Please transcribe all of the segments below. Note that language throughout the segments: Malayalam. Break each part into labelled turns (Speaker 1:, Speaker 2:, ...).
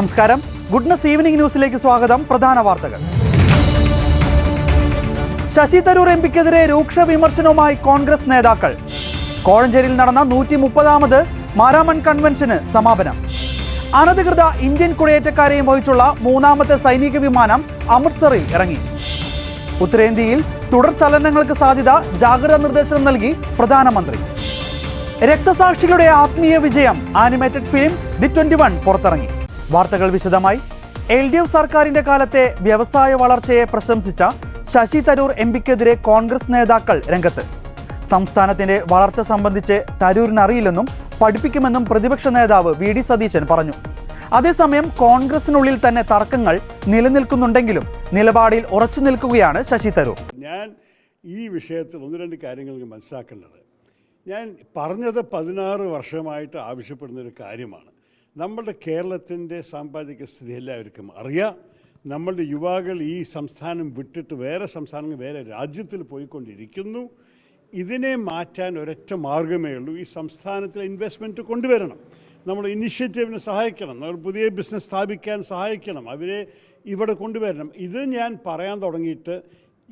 Speaker 1: നമസ്കാരം. ഗുഡ്നസ് ഈവനിംഗ് ന്യൂസിലേക്ക് സ്വാഗതം. പ്രധാന വാർത്തകൾ. ശശി തരൂർ എം പിക്കെതിരെ രൂക്ഷ വിമർശനവുമായി കോൺഗ്രസ് നേതാക്കൾ. കോഴഞ്ചേരിയിൽ നടന്ന നൂറ്റി മുപ്പതാമത് മാരാമൺ കൺവെൻഷന് സമാപനം. അനധികൃത ഇന്ത്യൻ കുടിയേറ്റക്കാരെയും വഹിച്ചുള്ള മൂന്നാമത്തെ സൈനിക വിമാനം അമൃത്സറിൽ ഇറങ്ങി. ഉത്തരേന്ത്യയിൽ തുടർ ചലനങ്ങൾക്ക് സാധ്യത ജാഗ്രതാ നിർദ്ദേശം നൽകി പ്രധാനമന്ത്രി. രക്തസാക്ഷികളുടെ ആത്മീയ വിജയം animated film The Twenty One പുറത്തിറങ്ങി. വാർത്തകൾ വിശദമായി. എൽ ഡി എഫ് സർക്കാരിന്റെ കാലത്തെ വ്യവസായ വളർച്ചയെ പ്രശംസിച്ച ശശി തരൂർ എം പിക്കെതിരെ കോൺഗ്രസ് നേതാക്കൾ രംഗത്ത്. സംസ്ഥാനത്തിന്റെ വളർച്ച സംബന്ധിച്ച് തരൂരിനറിയില്ലെന്നും പഠിപ്പിക്കുമെന്നും പ്രതിപക്ഷ നേതാവ് വി ഡി സതീശൻ പറഞ്ഞു. അതേസമയം കോൺഗ്രസിനുള്ളിൽ തന്നെ തർക്കങ്ങൾ നിലനിൽക്കുന്നുണ്ടെങ്കിലും നിലപാടിൽ ഉറച്ചു നിൽക്കുകയാണ് ശശി തരൂർ.
Speaker 2: ഞാൻ ഈ വിഷയത്തിൽ ഒന്ന് രണ്ട് കാര്യങ്ങൾ മനസ്സിലാക്കേണ്ടത്. ഞാൻ പറഞ്ഞത് പതിനാറ് വർഷമായിട്ട് ആവശ്യപ്പെടുന്ന ഒരു കാര്യമാണ്. നമ്മളുടെ കേരളത്തിന്റെ സാമ്പത്തിക സ്ഥിതി എല്ലാവർക്കും അറിയാം. നമ്മളുടെ യുവാക്കൾ ഈ സംസ്ഥാനം വിട്ടിട്ട് വേറെ സംസ്ഥാനങ്ങൾ വേറെ രാജ്യത്തിൽ പോയിക്കൊണ്ടിരിക്കുന്നു. ഇതിനെ മാറ്റാൻ ഒരൊറ്റ മാർഗമേ ഉള്ളൂ. ഈ സംസ്ഥാനത്തിൽ ഇൻവെസ്റ്റ്മെന്റ് കൊണ്ടുവരണം. നമ്മൾ ഇനിഷ്യേറ്റീവിന് സഹായിക്കണം. നമ്മൾ പുതിയ ബിസിനസ് സ്ഥാപിക്കാൻ സഹായിക്കണം. അവരെ ഇവിടെ കൊണ്ടുവരണം. ഇത് ഞാൻ പറയാൻ തുടങ്ങിയിട്ട്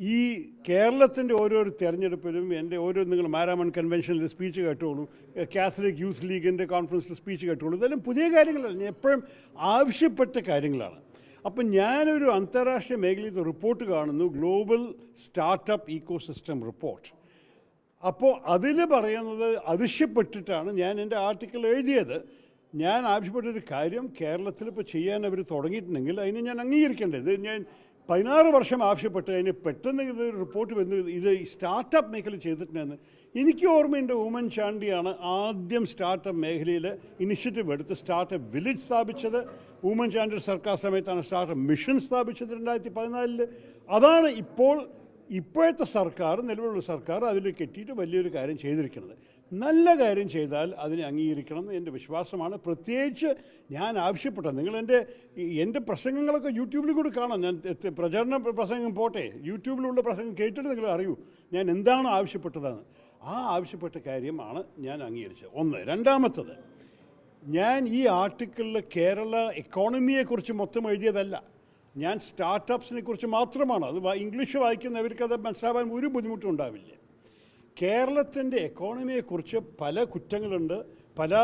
Speaker 2: ഈ കേരളത്തിന്റെ ഓരോരോ തെരഞ്ഞെടുപ്പിലും എന്റെ ഓരോ നിങ്ങൾ മാരാമൺ കൺവെൻഷനിൽ സ്പീച്ച് കേട്ടോളൂ കാത്തലിക് യൂത്ത് ലീഗിന്റെ കോൺഫറൻസിൽ സ്പീച്ച് കേട്ടോളൂ. ഇതെല്ലാം പുതിയ കാര്യങ്ങളല്ല എപ്പോഴും ആവശ്യപ്പെട്ട കാര്യങ്ങളാണ്. അപ്പം ഞാനൊരു അന്താരാഷ്ട്രീയ മേഖലയിൽ റിപ്പോർട്ട് കാണുന്നു global startup ecosystem report അപ്പോൾ അതിൽ പറയുന്നത് അതിശയപ്പെട്ടിട്ടാണ് ഞാൻ എന്റെ ആർട്ടിക്കിൾ എഴുതിയത്. ഞാൻ ആവശ്യപ്പെട്ടൊരു കാര്യം കേരളത്തിൽ ഇപ്പോൾ ചെയ്യാൻ അവർ തുടങ്ങിയിട്ടുണ്ടെങ്കിൽ അതിനെ ഞാൻ അംഗീകരിക്കേണ്ടത്. ഞാൻ പതിനാറ് വർഷം ആവശ്യപ്പെട്ട് അതിന് പെട്ടെന്ന് ഇത് റിപ്പോർട്ട് വന്ന് ഇത് സ്റ്റാർട്ടപ്പ് മേഖല ചെയ്തിട്ടുണ്ടെന്ന് എനിക്ക് ഓർമ്മയുണ്ട് ഉമ്മൻ ചാണ്ടിയാണ് ആദ്യം സ്റ്റാർട്ടപ്പ് മേഖലയിൽ ഇനിഷ്യേറ്റീവ് എടുത്ത് സ്റ്റാർട്ടപ്പ് വില്ലേജ് സ്ഥാപിച്ചത്. ഉമ്മൻ ചാണ്ടി സർക്കാർ സമയത്താണ് സ്റ്റാർട്ടപ്പ് മിഷൻ സ്ഥാപിച്ചത് രണ്ടായിരത്തി പതിനാലിൽ അതാണ് ഇപ്പോൾ ഇപ്പോഴത്തെ സർക്കാർ നിലവിലുള്ള സർക്കാർ അതിൽ കെട്ടിയിട്ട് വലിയൊരു കാര്യം ചെയ്തിരിക്കുന്നത്. നല്ല കാര്യം ചെയ്താൽ അതിനെ അംഗീകരിക്കണം എന്ന് എന്റെ വിശ്വാസമാണ്. പ്രത്യേകിച്ച് ഞാൻ ആവശ്യപ്പെട്ടത് നിങ്ങൾ എന്റെ എന്റെ പ്രസംഗങ്ങളൊക്കെ യൂട്യൂബിൽ കൂടി കാണാം. ഞാൻ പ്രചരണ പ്രസംഗം പോട്ടെ. യൂട്യൂബിലുള്ള പ്രസംഗം കേട്ടിട്ട് നിങ്ങൾ അറിയൂ. ഞാൻ എന്താണ് ആവശ്യപ്പെട്ടതെന്ന്. ആ ആവശ്യപ്പെട്ട കാര്യമാണ് ഞാൻ അംഗീകരിച്ചത്. ഒന്ന്. രണ്ടാമത്തത് ഞാൻ ഈ ആർട്ടിക്കിളിൽ കേരള എക്കോണമിയെക്കുറിച്ച് മൊത്തം എഴുതിയതല്ല. ഞാൻ സ്റ്റാർട്ടപ്സിനെ കുറിച്ച് മാത്രമാണ്. അത് ഇംഗ്ലീഷ് വായിക്കുന്നവർക്ക് അത് മനസ്സിലാവാൻ ഒരു ബുദ്ധിമുട്ടും ഉണ്ടാവില്ല. കേരളത്തിന്റെ എക്കോണമിയെക്കുറിച്ച് പല കുറ്റങ്ങളുണ്ട് പല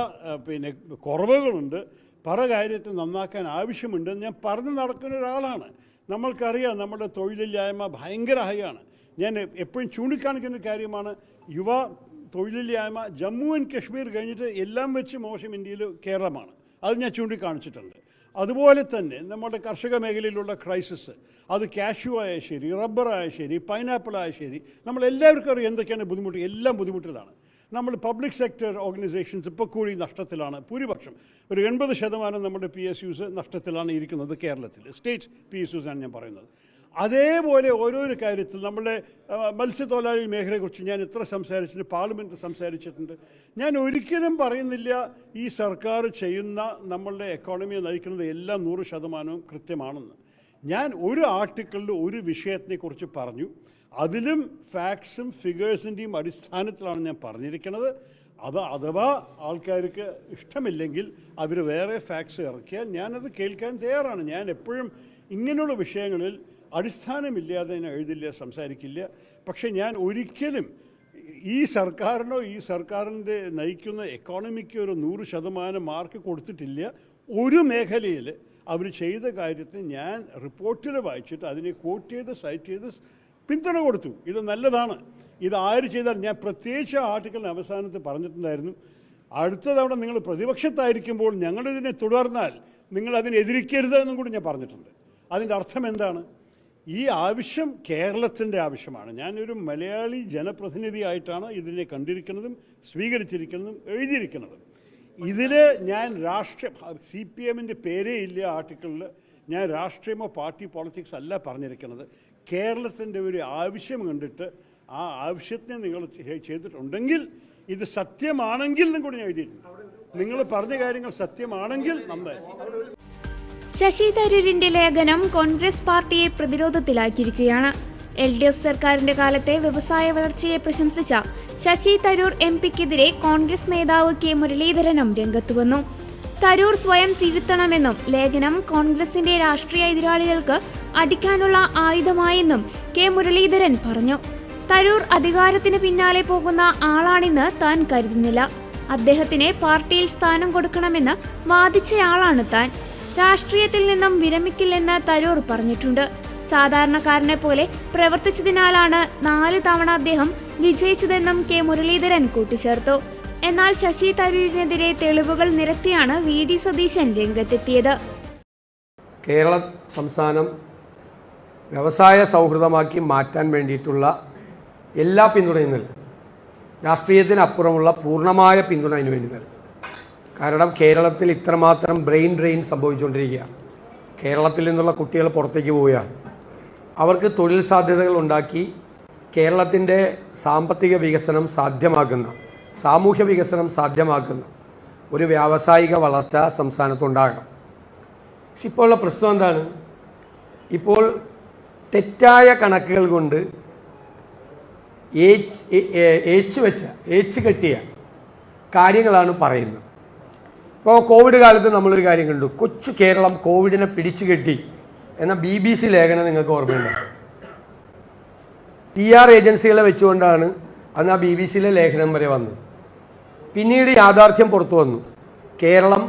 Speaker 2: പിന്നെ കുറവുകളുണ്ട്. പല കാര്യത്തിൽ നന്നാക്കാൻ ആവശ്യമുണ്ട് ഞാൻ പറഞ്ഞു നടക്കുന്ന ഒരാളാണ്. നമ്മൾക്കറിയാം നമ്മുടെ തൊഴിലില്ലായ്മ ഭയങ്കര ഹൈയാണ്. ഞാൻ എപ്പോഴും ചൂണ്ടിക്കാണിക്കുന്ന കാര്യമാണ് യുവ തൊഴിലില്ലായ്മ ജമ്മു ആൻഡ് കശ്മീർ കഴിഞ്ഞിട്ട് എല്ലാം വെച്ച് മോശം ഇന്ത്യയിൽ കേരളമാണ്. അത് ഞാൻ ചൂണ്ടിക്കാണിച്ചിട്ടുണ്ട്. അതുപോലെ തന്നെ നമ്മുടെ കർഷക മേഖലയിലുള്ള ക്രൈസിസ് അത് കാഷ്യൂ ആയ ശരി റബ്ബർ ആയ ശരി പൈനാപ്പിൾ ആയ ശരി നമ്മൾ എല്ലാവർക്കും അറിയാം എന്തൊക്കെയാണ് ബുദ്ധിമുട്ട് എല്ലാം ബുദ്ധിമുട്ടിലാണ്. നമ്മൾ പബ്ലിക് സെക്ടർ ഓർഗനൈസേഷൻസ് ഇപ്പോൾ കൂടി നഷ്ടത്തിലാണ് ഭൂരിപക്ഷം. ഒരു എൺപത് ശതമാനം നമ്മുടെ പി എസ് യുസ് നഷ്ടത്തിലാണ് ഇരിക്കുന്നത് കേരളത്തിൽ സ്റ്റേറ്റ് പി എസ് ആണ് ഞാൻ പറയുന്നത്. അതേപോലെ ഓരോരോ കാര്യത്തിൽ നമ്മുടെ മത്സ്യത്തൊഴിലാളി മേഖലയെക്കുറിച്ച് ഞാൻ എത്ര സംസാരിച്ചിട്ടുണ്ട് പാർലമെന്റ് സംസാരിച്ചിട്ടുണ്ട്. ഞാൻ ഒരിക്കലും പറയുന്നില്ല ഈ സർക്കാർ ചെയ്യുന്ന നമ്മളുടെ എക്കോണമിയെ നയിക്കുന്നത് എല്ലാം നൂറ് ശതമാനവും കൃത്യമാണെന്ന്. ഞാൻ ഒരു ആർട്ടിക്കിളിൽ ഒരു വിഷയത്തിനെക്കുറിച്ച് പറഞ്ഞു. അതിലും ഫാക്ട്സും ഫിഗേഴ്സിന്റെയും അടിസ്ഥാനത്തിലാണ് ഞാൻ പറഞ്ഞിരിക്കുന്നത്. അത് അഥവാ ആൾക്കാർക്ക് ഇഷ്ടമില്ലെങ്കിൽ അവർ വേറെ ഫാക്ട്സ് ഇറക്കിയാൽ ഞാനത് കേൾക്കാൻ തയ്യാറാണ്. ഞാൻ എപ്പോഴും ഇങ്ങനെയുള്ള വിഷയങ്ങളിൽ അടിസ്ഥാനമില്ലാതെ ഞാൻ എഴുതില്ല സംസാരിക്കില്ല. പക്ഷേ ഞാൻ ഒരിക്കലും ഈ സർക്കാരിനോ ഈ സർക്കാരിന്റെ നയിക്കുന്ന എക്കോണമിക്ക് ഒരു നൂറ് ശതമാനം മാർക്ക് കൊടുത്തിട്ടില്ല. ഒരു മേഖലയിൽ അവർ ചെയ്ത കാര്യത്തെ ഞാൻ റിപ്പോർട്ടിൽ വായിച്ചിട്ട് അതിനെ കോട്ട് ചെയ്ത് സൈറ്റ് ചെയ്ത് പിന്തുണ കൊടുത്തു. ഇത് നല്ലതാണ്. ഇത് ആര് ചെയ്താൽ ഞാൻ പ്രത്യേകിച്ച് ആർട്ടിക്കലിന് അവസാനത്ത് പറഞ്ഞിട്ടുണ്ടായിരുന്നു. അടുത്ത തവണ നിങ്ങൾ പ്രതിപക്ഷത്തായിരിക്കുമ്പോൾ ഞങ്ങളിതിനെ തുടർന്നാൽ നിങ്ങൾ അതിനെ എതിരിക്കരുത് എന്നും കൂടി ഞാൻ പറഞ്ഞിട്ടുണ്ട്. അതിന്റെ അർത്ഥം എന്താണ്? ഈ ആവശ്യം കേരളത്തിന്റെ ആവശ്യമാണ്. ഞാനൊരു മലയാളി ജനപ്രതിനിധിയായിട്ടാണ് ഇതിനെ കണ്ടിരിക്കുന്നതും സ്വീകരിച്ചിരിക്കുന്നതും എഴുതിയിരിക്കുന്നതും. ഇതിൽ ഞാൻ രാഷ്ട്രീയ സി പി എമ്മിന്റെ പേരേ ഇല്ല ആർട്ടിക്കിളിൽ ഞാൻ രാഷ്ട്രീയമോ പാർട്ടി പോളിറ്റിക്സ് അല്ല പറഞ്ഞിരിക്കുന്നത്. കേരളത്തിന്റെ ഒരു ആവശ്യം കണ്ടിട്ട് ആ ആവശ്യത്തിനെ നിങ്ങൾ ചെയ്തിട്ടുണ്ടെങ്കിൽ ഇത് സത്യമാണെങ്കിൽ എന്നും കൂടി ഞാൻ എഴുതിയിട്ടുണ്ട്. നിങ്ങൾ പറഞ്ഞ കാര്യങ്ങൾ സത്യമാണെങ്കിൽ നന്നായി.
Speaker 3: ശശി തരൂരിന്റെ ലേഖനം കോൺഗ്രസ് പാർട്ടിയെ പ്രതിരോധത്തിലാക്കിയിരിക്കുകയാണ്. എൽ ഡി എഫ് സർക്കാരിന്റെ കാലത്തെ വ്യവസായ വളർച്ചയെ പ്രശംസിച്ച ശശി തരൂർ എം പിക്കെതിരെ കോൺഗ്രസ് നേതാവ് കെ മുരളീധരനും രംഗത്തുവന്നു തരൂർ സ്വയം തിരുത്തണമെന്നും ലേഖനം കോൺഗ്രസിന്റെ രാഷ്ട്രീയ എതിരാളികൾക്ക് അടിക്കാനുള്ള ആയുധമായെന്നും കെ മുരളീധരൻ പറഞ്ഞു. തരൂർ അധികാരത്തിന് പിന്നാലെ പോകുന്ന ആളാണെന്ന് താൻ കരുതുന്നില്ല. അദ്ദേഹത്തിന് പാർട്ടിയിൽ സ്ഥാനം കൊടുക്കണമെന്ന് വാദിച്ചയാളാണ് താൻ. രാഷ്ട്രീയത്തിൽ നിന്നും വിരമിക്കില്ലെന്ന് തരൂർ പറഞ്ഞിട്ടുണ്ട്. സാധാരണക്കാരനെ പോലെ പ്രവർത്തിച്ചതിനാലാണ് നാല് തവണ അദ്ദേഹം വിജയിച്ചതെന്നും കെ മുരളീധരൻ കൂട്ടിച്ചേർത്തു. എന്നാൽ ശശി തരൂരിനെതിരെ തെളിവുകൾ നിരത്തിയാണ് വി ഡി സതീശൻ രംഗത്തെത്തിയത്.
Speaker 4: കേരള സംസ്ഥാനം വ്യവസായ സൗഹൃദമാക്കി മാറ്റാൻ വേണ്ടിയിട്ടുള്ള എല്ലാ പിന്തുണയും നൽകും. രാഷ്ട്രീയത്തിനപ്പുറമുള്ള പൂർണമായ പിന്തുണ അതിന് വേണ്ടി നൽകും. കാരണം കേരളത്തിൽ ഇത്രമാത്രം ബ്രെയിൻ ഡ്രെയിൻ സംഭവിച്ചുകൊണ്ടിരിക്കുകയാണ് കേരളത്തിൽ നിന്നുള്ള കുട്ടികൾ പുറത്തേക്ക് പോവുകയാണ് അവർക്ക് തൊഴിൽ സാധ്യതകൾ ഉണ്ടാക്കി കേരളത്തിന്റെ സാമ്പത്തിക വികസനം സാധ്യമാക്കുന്ന സാമൂഹ്യ വികസനം സാധ്യമാക്കുന്ന ഒരു വ്യാവസായിക വളർച്ച സംസ്ഥാനത്തുണ്ടാകണം പക്ഷെ ഇപ്പോഴുള്ള പ്രശ്നം എന്താണ്? ഇപ്പോൾ തെറ്റായ കണക്കുകൾ കൊണ്ട് ഏച്ച് വെച്ച ഏച്ച് കെട്ടിയ കാര്യങ്ങളാണ് പറയുന്നത്. ഇപ്പോൾ കോവിഡ് കാലത്ത് നമ്മളൊരു കാര്യം കണ്ടു. കൊച്ചു കേരളം കോവിഡിനെ പിടിച്ചു കെട്ടി. എന്ന ബി ബി സി ലേഖനം നിങ്ങൾക്ക് ഓർമ്മയുണ്ട്? പി ആർ ഏജൻസികളെ വെച്ചുകൊണ്ടാണ് അന്ന് ആ ബി ബി സിയിലെ ലേഖനം വരെ വന്നത്. പിന്നീട് യാഥാർത്ഥ്യം പുറത്തു വന്നു. കേരളം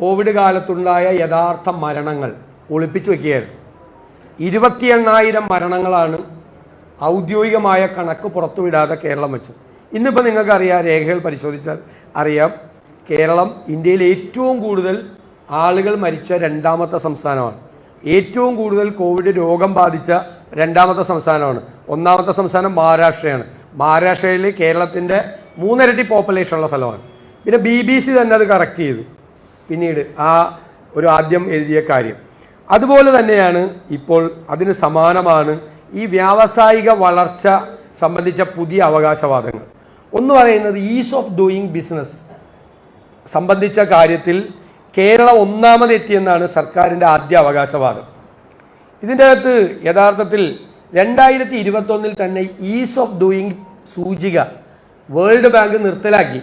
Speaker 4: കോവിഡ് കാലത്തുണ്ടായ യഥാർത്ഥ മരണങ്ങൾ ഒളിപ്പിച്ചു വയ്ക്കുകയായിരുന്നു ഇരുപത്തി എണ്ണായിരം മരണങ്ങളാണ് ഔദ്യോഗികമായ കണക്ക് പുറത്തുവിടാതെ കേരളം വെച്ചത്. ഇന്നിപ്പോൾ നിങ്ങൾക്കറിയാം രേഖകൾ പരിശോധിച്ചാൽ അറിയാം. കേരളം ഇന്ത്യയിൽ ഏറ്റവും കൂടുതൽ ആളുകൾ മരിച്ച രണ്ടാമത്തെ സംസ്ഥാനമാണ്. ഏറ്റവും കൂടുതൽ കോവിഡ് രോഗം ബാധിച്ച രണ്ടാമത്തെ സംസ്ഥാനമാണ്. ഒന്നാമത്തെ സംസ്ഥാനം മഹാരാഷ്ട്രയാണ്. മഹാരാഷ്ട്രയിൽ കേരളത്തിന്റെ മൂന്നിരട്ടി പോപ്പുലേഷൻ ഉള്ള സ്ഥലമാണ്. പിന്നെ ബി ബി സി തന്നെ അത് കറക്റ്റ് ചെയ്തു. പിന്നീട് ആ ഒരു ആദ്യം എഴുതിയ കാര്യം. അതുപോലെ തന്നെയാണ് ഇപ്പോൾ അതിന് സമാനമാണ് ഈ വ്യാവസായിക വളർച്ച സംബന്ധിച്ച പുതിയ അവകാശവാദങ്ങൾ. ഒന്ന് പറയുന്നത് ഈസ് ഓഫ് ഡൂയിങ് ബിസിനസ് സംബന്ധിച്ച കാര്യത്തിൽ കേരളം ഒന്നാമതെത്തിയെന്നാണ് സർക്കാരിന്റെ ആദ്യ അവകാശവാദം. ഇതിന്റെ അകത്ത് യഥാർത്ഥത്തിൽ രണ്ടായിരത്തി ഇരുപത്തൊന്നിൽ തന്നെ ഈസ് ഓഫ് ഡൂയിങ് സൂചിക വേൾഡ് ബാങ്ക് നിർത്തലാക്കി.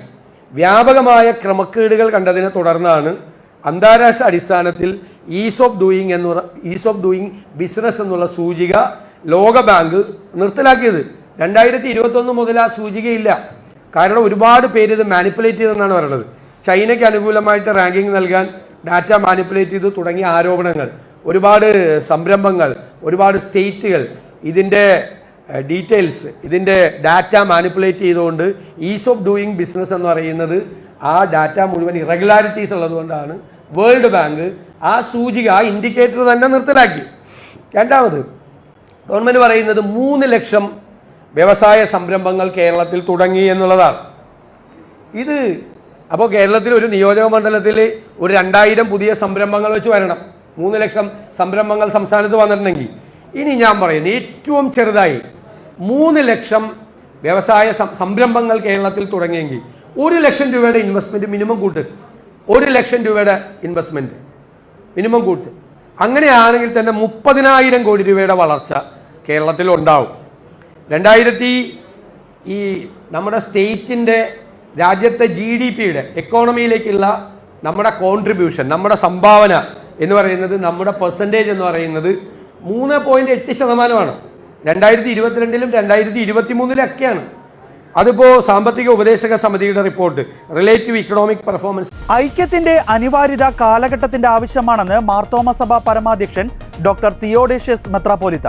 Speaker 4: വ്യാപകമായ ക്രമക്കേടുകൾ കണ്ടതിനെ തുടർന്നാണ് അന്താരാഷ്ട്ര അടിസ്ഥാനത്തിൽ ഈസ് ഓഫ് ഡൂയിങ് എന്ന് ഈസ് ഓഫ് ഡൂയിങ് ബിസിനസ് എന്നുള്ള സൂചിക ലോക ബാങ്ക് നിർത്തലാക്കിയത്. രണ്ടായിരത്തി ഇരുപത്തൊന്ന് മുതൽ ആ സൂചികയില്ല. കാരണം ഒരുപാട് പേര് ഇത് മാനിപ്പുലേറ്റ് ചെയ്തെന്നാണ് പറയുന്നത്. ചൈനയ്ക്ക് അനുകൂലമായിട്ട് റാങ്കിംഗ് നൽകാൻ ഡാറ്റ മാനിപ്പുലേറ്റ് ചെയ്തു തുടങ്ങിയ ആരോപണങ്ങൾ ഒരുപാട് സംരംഭങ്ങൾ ഒരുപാട് സ്റ്റേറ്റുകൾ ഇതിന്റെ ഡീറ്റെയിൽസ് ഇതിന്റെ ഡാറ്റ മാനിപ്പുലേറ്റ് ചെയ്തുകൊണ്ട് ഈസ് ഓഫ് ഡൂയിങ് ബിസിനസ് എന്ന് പറയുന്നത് ആ ഡാറ്റ മുഴുവൻ ഇറഗുലാരിറ്റീസ് ഉള്ളതുകൊണ്ടാണ് വേൾഡ് ബാങ്ക് ആ സൂചിക ആ ഇൻഡിക്കേറ്റർ തന്നെ നിർത്തലാക്കി. രണ്ടാമത് ഗവൺമെന്റ് പറയുന്നത് മൂന്ന് ലക്ഷം വ്യവസായ സംരംഭങ്ങൾ കേരളത്തിൽ തുടങ്ങി എന്നുള്ളതാണ്. ഇത് അപ്പോൾ കേരളത്തിൽ ഒരു നിയോജക മണ്ഡലത്തിൽ ഒരു രണ്ടായിരം പുതിയ സംരംഭങ്ങൾ വെച്ച് വരണം. മൂന്ന് ലക്ഷം സംരംഭങ്ങൾ സംസ്ഥാനത്ത് വന്നിട്ടുണ്ടെങ്കിൽ. ഇനി ഞാൻ പറയുന്നത് ഏറ്റവും ചെറുതായി മൂന്ന് ലക്ഷം വ്യവസായ സംരംഭങ്ങൾ കേരളത്തിൽ തുടങ്ങിയെങ്കിൽ ഒരു ലക്ഷം രൂപയുടെ ഇൻവെസ്റ്റ്മെന്റ് മിനിമം കൂട്ട്. ഒരു ലക്ഷം രൂപയുടെ ഇൻവെസ്റ്റ്മെന്റ് മിനിമം കൂട്ട്. അങ്ങനെയാണെങ്കിൽ തന്നെ മുപ്പതിനായിരം കോടി രൂപയുടെ വളർച്ച കേരളത്തിൽ ഉണ്ടാവും. രണ്ടായിരത്തി ഈ നമ്മുടെ സ്റ്റേറ്റിന്റെ രാജ്യത്തെ ജി ഡി പിയുടെ എക്കോണമിയിലേക്കുള്ള നമ്മുടെ കോൺട്രിബ്യൂഷൻ നമ്മുടെ സംഭാവന എന്ന് പറയുന്നത് നമ്മുടെ പെർസെന്റേജ് എന്ന് പറയുന്നത് മൂന്ന് പോയിന്റ് എട്ട് ശതമാനമാണ്. രണ്ടായിരത്തി ഇരുപത്തിരണ്ടിലും രണ്ടായിരത്തി ഇരുപത്തി മൂന്നിലൊക്കെയാണ് അതിപ്പോ സാമ്പത്തിക ഉപദേശക സമിതിയുടെ റിപ്പോർട്ട് റിലേറ്റീവ് ഇക്കണോമിക് പെർഫോമൻസ്
Speaker 1: ഐക്യത്തിന്റെ അനിവാര്യത കാലഘട്ടത്തിന്റെ ആവശ്യമാണെന്ന് മാർത്തോമ സഭ പരമാധ്യക്ഷൻ ഡോക്ടർ തിയോഡേഷ്യസ് മെത്രാപോലിത്ത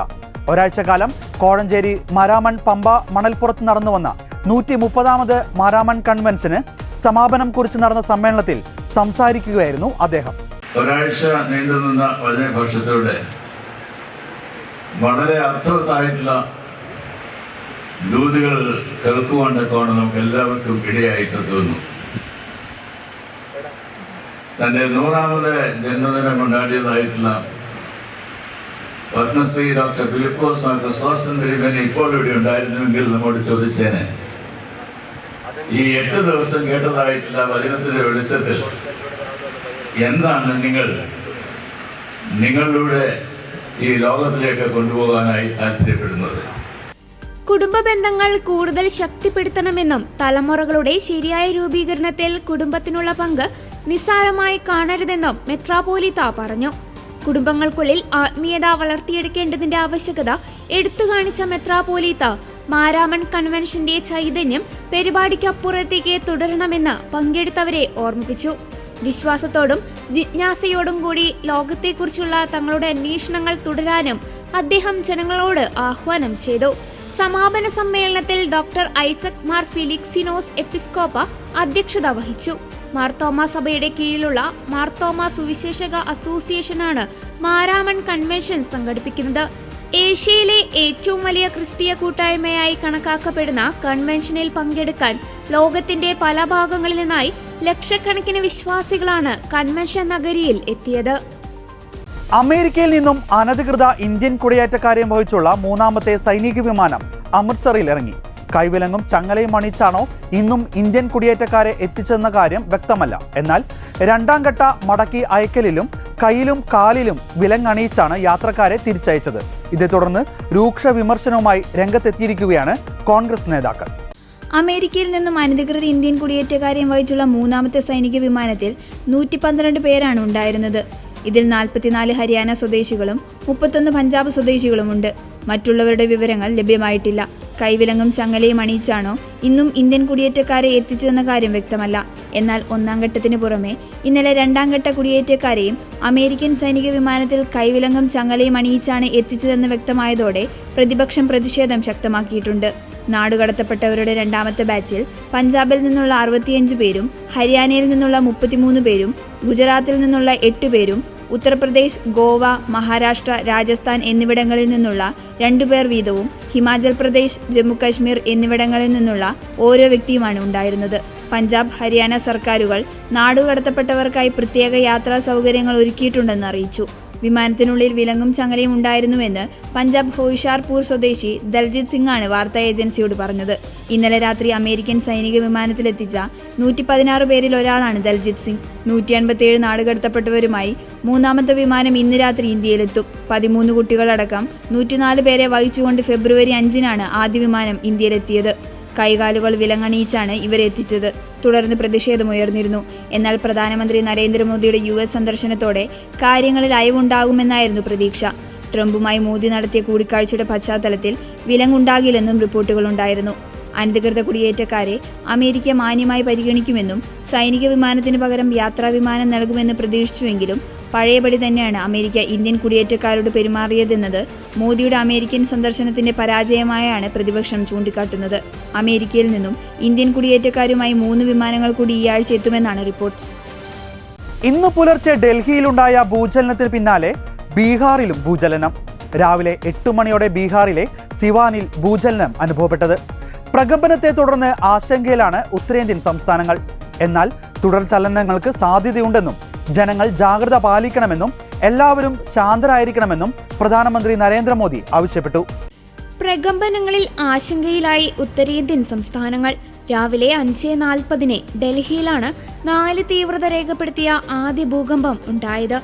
Speaker 1: ഒരാഴ്ച കാലം കോഴഞ്ചേരി മരാമൺ പമ്പ മണൽപ്പുറത്ത് നടന്നുവന്ന നൂറ്റി മുപ്പതാമത് മാരാമൺ കൺവെൻഷന് സമാപനം കുറിച്ച് നടന്ന സമ്മേളനത്തിൽ സംസാരിക്കുകയായിരുന്നു അദ്ദേഹം.
Speaker 5: ഒരാഴ്ച നീണ്ടുനിന്ന വചനഘോഷത്തിലൂടെ വളരെ അർത്ഥവത്തായിട്ടുള്ള ദൂതികൾ കേൾക്കുവാണ്ടൊക്കെയാണ് നമുക്ക് എല്ലാവർക്കും ഇടയായിട്ട് തോന്നുന്നു തന്റെ നൂറാമത് ജന്മദിനം കൊണ്ടാടിയതായിട്ടുള്ള പത്മശ്രീ ഡോക്ടർ ഫിലിപ്പോസ് മാർ സ്വാതന്ത്ര്യം ഇപ്പോൾ ഇവിടെ ഉണ്ടായിരുന്നുവെങ്കിൽ നമ്മോട് ചോദിച്ചേനെ ഈ എട്ട് ദിവസം കേട്ടതായിട്ടുള്ള വചനത്തിന്റെ വെളിച്ചത്തിൽ എന്താണ് നിങ്ങൾ നിങ്ങളുടെ ഈ ലോകത്തിലേക്ക് കൊണ്ടുപോകാനായി താല്പര്യപ്പെടുന്നത്?
Speaker 3: കുടുംബ ബന്ധങ്ങൾ കൂടുതൽ ശക്തിപ്പെടുത്തണമെന്നും തലമുറകളുടെ ശരിയായ രൂപീകരണത്തിൽ കുടുംബത്തിനുള്ള പങ്ക് നിസ്സാരമായി കാണരുതെന്നും മെത്രാപോലിത്ത പറഞ്ഞു. കുടുംബങ്ങൾക്കുള്ളിൽ ആത്മീയത വളർത്തിയെടുക്കേണ്ടതിന്റെ ആവശ്യകത എടുത്തു കാണിച്ച മെത്രാപോലീത്ത മാരാമൺ കൺവെൻഷന്റെ ചൈതന്യം പരിപാടിക്കപ്പുറത്തേക്ക് തുടരണമെന്ന് പങ്കെടുത്തവരെ ഓർമ്മിപ്പിച്ചു. വിശ്വാസത്തോടും ജിജ്ഞാസയോടും കൂടി ലോകത്തെക്കുറിച്ചുള്ള തങ്ങളുടെ അന്വേഷണങ്ങൾ തുടരാനും അദ്ദേഹം ജനങ്ങളോട് ആഹ്വാനം ചെയ്തു. സമാപന സമ്മേളനത്തിൽ ഡോക്ടർ ഐസക് മാർ ഫിലിക്സിനോസ് എപ്പിസ്കോപ്പ അധ്യക്ഷത വഹിച്ചു. മാർത്തോമ സഭയുടെ കീഴിലുള്ള മാർത്തോമ സുവിശേഷക അസോസിയേഷനാണ് മാരാമൺ കൺവെൻഷൻ സംഘടിപ്പിക്കുന്നത്. ഏഷ്യയിലെ ഏറ്റവും വലിയ ക്രിസ്തീയ കൂട്ടായ്മയായി കണക്കാക്കപ്പെടുന്ന കൺവെൻഷനിൽ പങ്കെടുക്കാൻ ലോകത്തിന്റെ പല ഭാഗങ്ങളിൽ നിന്നായി ലക്ഷക്കണക്കിന് വിശ്വാസികളാണ് കൺവെൻഷൻ നഗരിയിൽ എത്തിയത്.
Speaker 1: അമേരിക്കയിൽ നിന്നും അനധികൃത ഇന്ത്യൻ കുടിയേറ്റക്കാരെയും വഹിച്ചുള്ള മൂന്നാമത്തെ സൈനിക വിമാനം അമൃത്സറിൽ ഇറങ്ങി. കൈവിലങ്ങും ചങ്ങലയും അണിച്ചാണോ ഇന്നും ഇന്ത്യൻ കുടിയേറ്റക്കാരെ എത്തിച്ചെന്ന കാര്യം വ്യക്തമല്ല. എന്നാൽ രണ്ടാം ഘട്ട മടക്കി അയക്കലിലും കയ്യിലും കാലിലും വിലങ്ങണിയിച്ചാണ് യാത്രക്കാരെ തിരിച്ചയച്ചത്. ഇതേ തുടർന്ന് രൂക്ഷ വിമർശനവുമായി രംഗത്തെത്തിയിരിക്കുകയാണ് കോൺഗ്രസ് നേതാക്കൾ.
Speaker 6: അമേരിക്കയിൽ നിന്നും അനധികൃത ഇന്ത്യൻ കുടിയേറ്റക്കാരെയും വഹിച്ചുള്ള മൂന്നാമത്തെ സൈനിക വിമാനത്തിൽ നൂറ്റി പന്ത്രണ്ട് പേരാണ് ഉണ്ടായിരുന്നത്. ഇതിൽ നാൽപ്പത്തിനാല് ഹരിയാന സ്വദേശികളും മുപ്പത്തൊന്ന് പഞ്ചാബ് സ്വദേശികളുമുണ്ട്. മറ്റുള്ളവരുടെ വിവരങ്ങൾ ലഭ്യമായിട്ടില്ല. കൈവിലങ്ങും ചങ്ങലയും അണിയിച്ചാണോ ഇന്നും ഇന്ത്യൻ കുടിയേറ്റക്കാരെ എത്തിച്ചതെന്ന കാര്യം വ്യക്തമല്ല. എന്നാൽ ഒന്നാം ഘട്ടത്തിന് പുറമെ ഇന്നലെ രണ്ടാം ഘട്ട കുടിയേറ്റക്കാരെയും അമേരിക്കൻ സൈനിക വിമാനത്തിൽ കൈവിലങ്ങും ചങ്ങലയും അണിയിച്ചാണ് എത്തിച്ചതെന്ന് വ്യക്തമായതോടെ പ്രതിപക്ഷം പ്രതിഷേധം ശക്തമാക്കിയിട്ടുണ്ട്. നാടുകടത്തപ്പെട്ടവരുടെ രണ്ടാമത്തെ ബാച്ചിൽ പഞ്ചാബിൽ നിന്നുള്ള അറുപത്തിയഞ്ച് പേരും ഹരിയാനയിൽ നിന്നുള്ള മുപ്പത്തിമൂന്ന് പേരും ഗുജറാത്തിൽ നിന്നുള്ള എട്ട് പേരും ഉത്തർപ്രദേശ് ഗോവ മഹാരാഷ്ട്ര രാജസ്ഥാൻ എന്നിവിടങ്ങളിൽ നിന്നുള്ള രണ്ടുപേർ വീതവും ഹിമാചൽ പ്രദേശ് ജമ്മുകശ്മീർ എന്നിവിടങ്ങളിൽ നിന്നുള്ള ഓരോ വ്യക്തിയുമാണ് ഉണ്ടായിരുന്നത്. പഞ്ചാബ് ഹരിയാന സർക്കാരുകൾ നാടുകടത്തപ്പെട്ടവർക്കായി പ്രത്യേക യാത്രാ സൗകര്യങ്ങൾ ഒരുക്കിയിട്ടുണ്ടെന്ന് അറിയിച്ചു. വിമാനത്തിനുള്ളിൽ വിലങ്ങും ചങ്ങലയും ഉണ്ടായിരുന്നുവെന്ന് പഞ്ചാബ് ഹോയിഷാർപൂർ സ്വദേശി ദൽജിത് സിംഗ് ആണ് വാർത്താ ഏജൻസിയോട് പറഞ്ഞത്. ഇന്നലെ രാത്രി അമേരിക്കൻ സൈനിക വിമാനത്തിലെത്തിച്ച നൂറ്റി പതിനാറ് പേരിൽ ഒരാളാണ് ദൽജിത് സിംഗ്. നൂറ്റി അൻപത്തിയേഴ് നാടുകടത്തപ്പെട്ടവരുമായി മൂന്നാമത്തെ വിമാനം ഇന്ന് രാത്രി ഇന്ത്യയിലെത്തും. പതിമൂന്ന് കുട്ടികളടക്കം നൂറ്റിനാല് പേരെ വഹിച്ചുകൊണ്ട് ഫെബ്രുവരി അഞ്ചിനാണ് ആദ്യ വിമാനം ഇന്ത്യയിലെത്തിയത്. കൈകാലുകൾ വിലങ്ങണിയിച്ചാണ് ഇവരെ എത്തിച്ചത് തുടർന്ന് പ്രതിഷേധമുയർന്നിരുന്നു എന്നാൽ പ്രധാനമന്ത്രി നരേന്ദ്രമോദിയുടെ യു എസ് സന്ദർശനത്തോടെ കാര്യങ്ങളിൽ അയവുണ്ടാകുമെന്നായിരുന്നു പ്രതീക്ഷ. ട്രംപുമായി മോദി നടത്തിയ കൂടിക്കാഴ്ചയുടെ പശ്ചാത്തലത്തിൽ വിലങ്ങുണ്ടാകില്ലെന്നും റിപ്പോർട്ടുകളുണ്ടായിരുന്നു. അനധികൃത കുടിയേറ്റക്കാരെ അമേരിക്ക മാന്യമായി പരിഗണിക്കുമെന്നും സൈനിക വിമാനത്തിന് പകരം യാത്രാ വിമാനം നൽകുമെന്ന് പ്രതീക്ഷിച്ചുവെങ്കിലും പഴയപടി തന്നെയാണ് അമേരിക്ക ഇന്ത്യൻ കുടിയേറ്റക്കാരോട് പെരുമാറിയതെന്നത്. മോദിയുടെ അമേരിക്കൻ സന്ദർശനത്തിന്റെ പരാജയമായാണ് പ്രതിപക്ഷം ചൂണ്ടിക്കാട്ടുന്നത്. അമേരിക്കയിൽ നിന്നും ഇന്ത്യൻ കുടിയേറ്റക്കാരുമായി മൂന്ന് വിമാനങ്ങൾ കൂടി ഈ ആഴ്ച എത്തുമെന്നാണ് റിപ്പോർട്ട്.
Speaker 1: ഇന്ന് പുലർച്ചെ ഡൽഹിയിലുണ്ടായ ഭൂചലനത്തിന് പിന്നാലെ ബീഹാറിലും ഭൂചലനം. രാവിലെ എട്ട് മണിയോടെ ബീഹാറിലെ സിവാനിൽ ഭൂചലനം അനുഭവപ്പെട്ടത്. പ്രകമ്പനത്തെ തുടർന്ന് ആശങ്കയിലാണ് ഉത്തരേന്ത്യൻ സംസ്ഥാനങ്ങൾ. എന്നാൽ തുടർ ചലനങ്ങൾക്ക് സാധ്യതയുണ്ടെന്നും ജനങ്ങൾ ജാഗ്രത പാലിക്കണമെന്നും എല്ലാവരും ശാന്തരായിരിക്കണമെന്നും പ്രധാനമന്ത്രി നരേന്ദ്രമോദി ആവശ്യപ്പെട്ടു.
Speaker 3: പ്രകമ്പനങ്ങളിൽ ആശങ്കയിലായി ഉത്തരേന്ത്യൻ സംസ്ഥാനങ്ങൾ. രാവിലെ അഞ്ച് നാൽപ്പതിന് ഡൽഹിയിലാണ് നാല് തീവ്രത രേഖപ്പെടുത്തിയ ആദ്യ ഭൂകമ്പം ഉണ്ടായത്.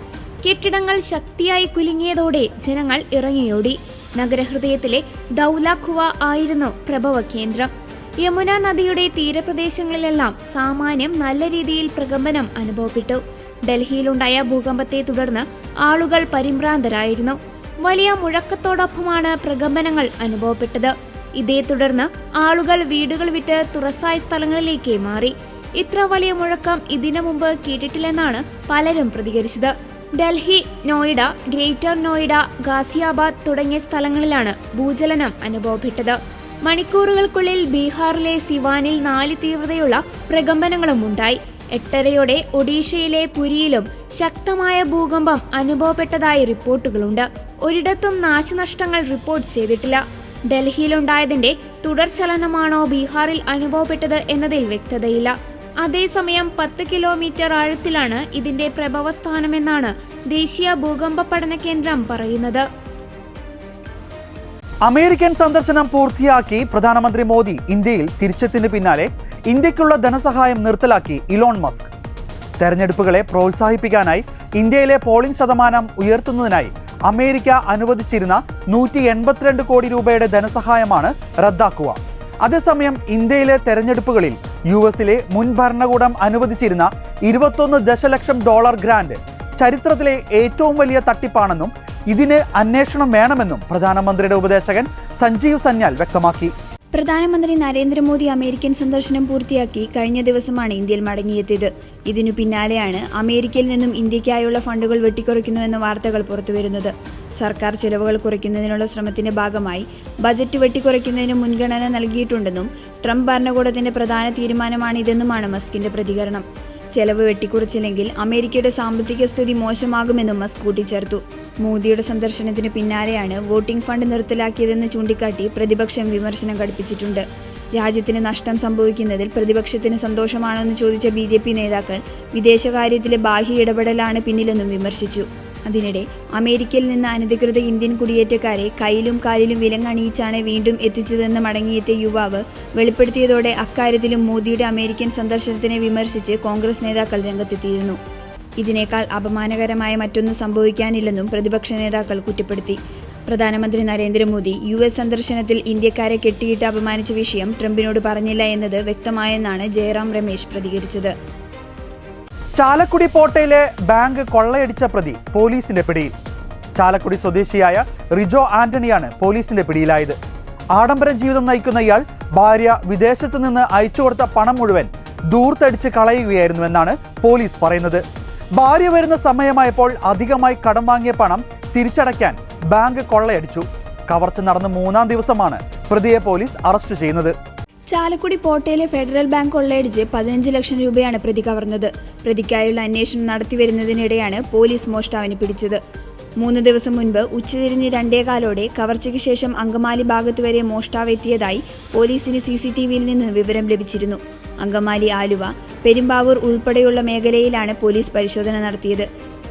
Speaker 3: കെട്ടിടങ്ങൾ ശക്തിയായി കുലുങ്ങിയതോടെ ജനങ്ങൾ ഇറങ്ങിയോടി. നഗരഹൃദയത്തിലെ ദൗലാഖുവ ആയിരുന്നു പ്രഭവ കേന്ദ്രം. യമുന നദിയുടെ തീരപ്രദേശങ്ങളിലെല്ലാം സാമാന്യം നല്ല രീതിയിൽ പ്രകമ്പനം അനുഭവപ്പെട്ടു. ഡൽഹിയിലുണ്ടായ ഭൂകമ്പത്തെ തുടർന്ന് ആളുകൾ പരിഭ്രാന്തരായിരുന്നു. വലിയ മുഴക്കത്തോടൊപ്പമാണ് പ്രകമ്പനങ്ങൾ അനുഭവപ്പെട്ടത്. ഇതേ തുടർന്ന് ആളുകൾ വീടുകൾ വിട്ട് തുറസായ സ്ഥലങ്ങളിലേക്ക് മാറി. ഇത്ര വലിയ മുഴക്കം ഇതിനു മുമ്പ് കേട്ടിട്ടില്ലെന്നാണ് പലരും പ്രതികരിച്ചത്. ഡൽഹി നോയിഡ ഗ്രേറ്റർ നോയിഡ ഗാസിയാബാദ് തുടങ്ങിയ സ്ഥലങ്ങളിലാണ് ഭൂചലനം അനുഭവപ്പെട്ടത്. മണിക്കൂറുകൾക്കുള്ളിൽ ബീഹാറിലെ സിവാനിൽ നാല് തീവ്രതയുള്ള പ്രകമ്പനങ്ങളും ഉണ്ടായി. എട്ടരയോടെ ഒഡീഷയിലെ പുരിയിലും ശക്തമായ ഭൂകമ്പം അനുഭവപ്പെട്ടതായി റിപ്പോർട്ടുകളുണ്ട്. ഒരിടത്തും നാശനഷ്ടങ്ങൾ റിപ്പോർട്ട് ചെയ്തിട്ടില്ല. ഡൽഹിയിലുണ്ടായതിന്റെ തുടർചലനമാണോ ബീഹാറിൽ അനുഭവപ്പെട്ടത് എന്നതിൽ വ്യക്തതയില്ല. അതേസമയം പത്ത് കിലോമീറ്റർ ആഴത്തിലാണ് ഇതിന്റെ പ്രഭവസ്ഥാനമെന്നാണ് ദേശീയ ഭൂകമ്പ പഠന കേന്ദ്രം പറയുന്നത്.
Speaker 1: അമേരിക്കൻ സന്ദർശനം പൂർത്തിയാക്കി പ്രധാനമന്ത്രി മോദി ഇന്ത്യയിൽ തിരിച്ചെത്തിന് പിന്നാലെ ഇന്ത്യക്കുള്ള ധനസഹായം നിർത്തലാക്കി ഇലോൺ മസ്ക്. തെരഞ്ഞെടുപ്പുകളെ പ്രോത്സാഹിപ്പിക്കാനായി ഇന്ത്യയിലെ പോളിംഗ് ശതമാനം ഉയർത്തുന്നതിനായി അമേരിക്ക അനുവദിച്ചിരുന്ന നൂറ്റി എൺപത്തിരണ്ട് കോടി രൂപയുടെ ധനസഹായമാണ് റദ്ദാക്കുക. അതേസമയം ഇന്ത്യയിലെ തെരഞ്ഞെടുപ്പുകളിൽ യു എസിലെ മുൻ ഭരണകൂടം അനുവദിച്ചിരുന്ന ഇരുപത്തൊന്ന് ദശലക്ഷം ഡോളർ ഗ്രാന്റ് ചരിത്രത്തിലെ ഏറ്റവും വലിയ തട്ടിപ്പാണെന്നും ഇതിന് അന്വേഷണം വേണമെന്നും പ്രധാനമന്ത്രിയുടെ ഉപദേശകൻ സഞ്ജീവ് സന്യാൽ വ്യക്തമാക്കി.
Speaker 6: പ്രധാനമന്ത്രി നരേന്ദ്രമോദി അമേരിക്കൻ സന്ദർശനം പൂർത്തിയാക്കി കഴിഞ്ഞ ദിവസമാണ് ഇന്ത്യയിൽ മടങ്ങിയെത്തിയത്. ഇതിനു പിന്നാലെയാണ് അമേരിക്കയിൽ നിന്നും ഇന്ത്യക്കായുള്ള ഫണ്ടുകൾ വെട്ടിക്കുറയ്ക്കുന്നുവെന്ന വാർത്തകൾ പുറത്തുവരുന്നത്. സർക്കാർ ചെലവുകൾ കുറയ്ക്കുന്നതിനുള്ള ശ്രമത്തിന്റെ ഭാഗമായി ബജറ്റ് വെട്ടിക്കുറയ്ക്കുന്നതിന് മുൻഗണന നൽകിയിട്ടുണ്ടെന്നും ട്രംപ് ഭരണകൂടത്തിന്റെ പ്രധാന തീരുമാനമാണിതെന്നുമാണ് മസ്കിന്റെ പ്രതികരണം. ചെലവ് വെട്ടിക്കുറച്ചില്ലെങ്കിൽ അമേരിക്കയുടെ സാമ്പത്തിക സ്ഥിതി മോശമാകുമെന്നും മസ്ക് കൂട്ടിച്ചേർത്തു. മോദിയുടെ സന്ദർശനത്തിന് പിന്നാലെയാണ് വോട്ടിംഗ് ഫണ്ട് നിർത്തലാക്കിയതെന്ന് ചൂണ്ടിക്കാട്ടി പ്രതിപക്ഷം വിമർശനം ഘടിപ്പിച്ചിട്ടുണ്ട്. രാജ്യത്തിന് നഷ്ടം സംഭവിക്കുന്നതിൽ പ്രതിപക്ഷത്തിന് സന്തോഷമാണോ എന്ന് ചോദിച്ച ബി നേതാക്കൾ വിദേശകാര്യത്തിലെ ബാഹ്യ ഇടപെടലാണ് പിന്നിലെന്നും വിമർശിച്ചു. അതിനിടെ അമേരിക്കയിൽ നിന്ന് അനധികൃത ഇന്ത്യൻ കുടിയേറ്റക്കാരെ കയ്യിലും കാലിലും വിലങ്ങണിയിച്ചാണ് വീണ്ടും എത്തിച്ചതെന്ന് മടങ്ങിയെത്തിയ യുവാവ് വെളിപ്പെടുത്തിയതോടെ അക്കാര്യത്തിലും മോദിയുടെ അമേരിക്കൻ സന്ദർശനത്തിനെ വിമർശിച്ച് കോൺഗ്രസ് നേതാക്കൾ രംഗത്തെത്തിയിരുന്നു. ഇതിനേക്കാൾ അപമാനകരമായ മറ്റൊന്നും സംഭവിക്കാനില്ലെന്നും പ്രതിപക്ഷ നേതാക്കൾ കുറ്റപ്പെടുത്തി. പ്രധാനമന്ത്രി നരേന്ദ്രമോദി യു എസ് സന്ദർശനത്തിൽ ഇന്ത്യക്കാരെ കെട്ടിയിട്ട് അപമാനിച്ച വിഷയം ട്രംപിനോട് പറഞ്ഞില്ല എന്നത് വ്യക്തമായെന്നാണ് ജയറാം രമേശ് പ്രതികരിച്ചത്.
Speaker 1: ചാലക്കുടി പോട്ടയിലെ ബാങ്ക് കൊള്ളയടിച്ച പ്രതി പോലീസിന്റെ പിടിയിൽ. ചാലക്കുടി സ്വദേശിയായ റിജോ ആന്റണിയാണ് പോലീസിന്റെ പിടിയിലായത്. ആഡംബര ജീവിതം നയിക്കുന്ന ഇയാൾ ഭാര്യ വിദേശത്ത് നിന്ന് അയച്ചു കൊടുത്ത പണം മുഴുവൻ ദൂർത്തടിച്ച് കളയുകയായിരുന്നുവെന്നാണ് പോലീസ് പറയുന്നത്. ഭാര്യ വരുന്ന സമയമായപ്പോൾ അധികമായി കടം വാങ്ങിയ പണം തിരിച്ചടയ്ക്കാൻ ബാങ്ക് കൊള്ളയടിച്ചു. കവർച്ച നടന്ന മൂന്നാം ദിവസമാണ് പ്രതിയെ പോലീസ് അറസ്റ്റ് ചെയ്യുന്നത്.
Speaker 6: ചാലക്കുടി പോട്ടയിലെ ഫെഡറൽ ബാങ്ക് കൊള്ളയടിച്ച് പതിനഞ്ച് ലക്ഷം രൂപയാണ് പ്രതി കവർന്നത്. പ്രതിക്കായുള്ള അന്വേഷണം നടത്തിവരുന്നതിനിടെയാണ് പോലീസ് മോഷ്ടാവിനെ പിടിച്ചത്. മൂന്ന് ദിവസം മുൻപ് ഉച്ചതിരിഞ്ഞ് രണ്ടേകാലോടെ കവർച്ചയ്ക്ക് ശേഷം അങ്കമാലി ഭാഗത്ത് വരെ മോഷ്ടാവ് എത്തിയതായി പോലീസിന് സി സി ടി വിയിൽ നിന്ന് വിവരം ലഭിച്ചിരുന്നു. അങ്കമാലി ആലുവ പെരുമ്പാവൂർ ഉൾപ്പെടെയുള്ള മേഖലയിലാണ് പോലീസ് പരിശോധന നടത്തിയത്.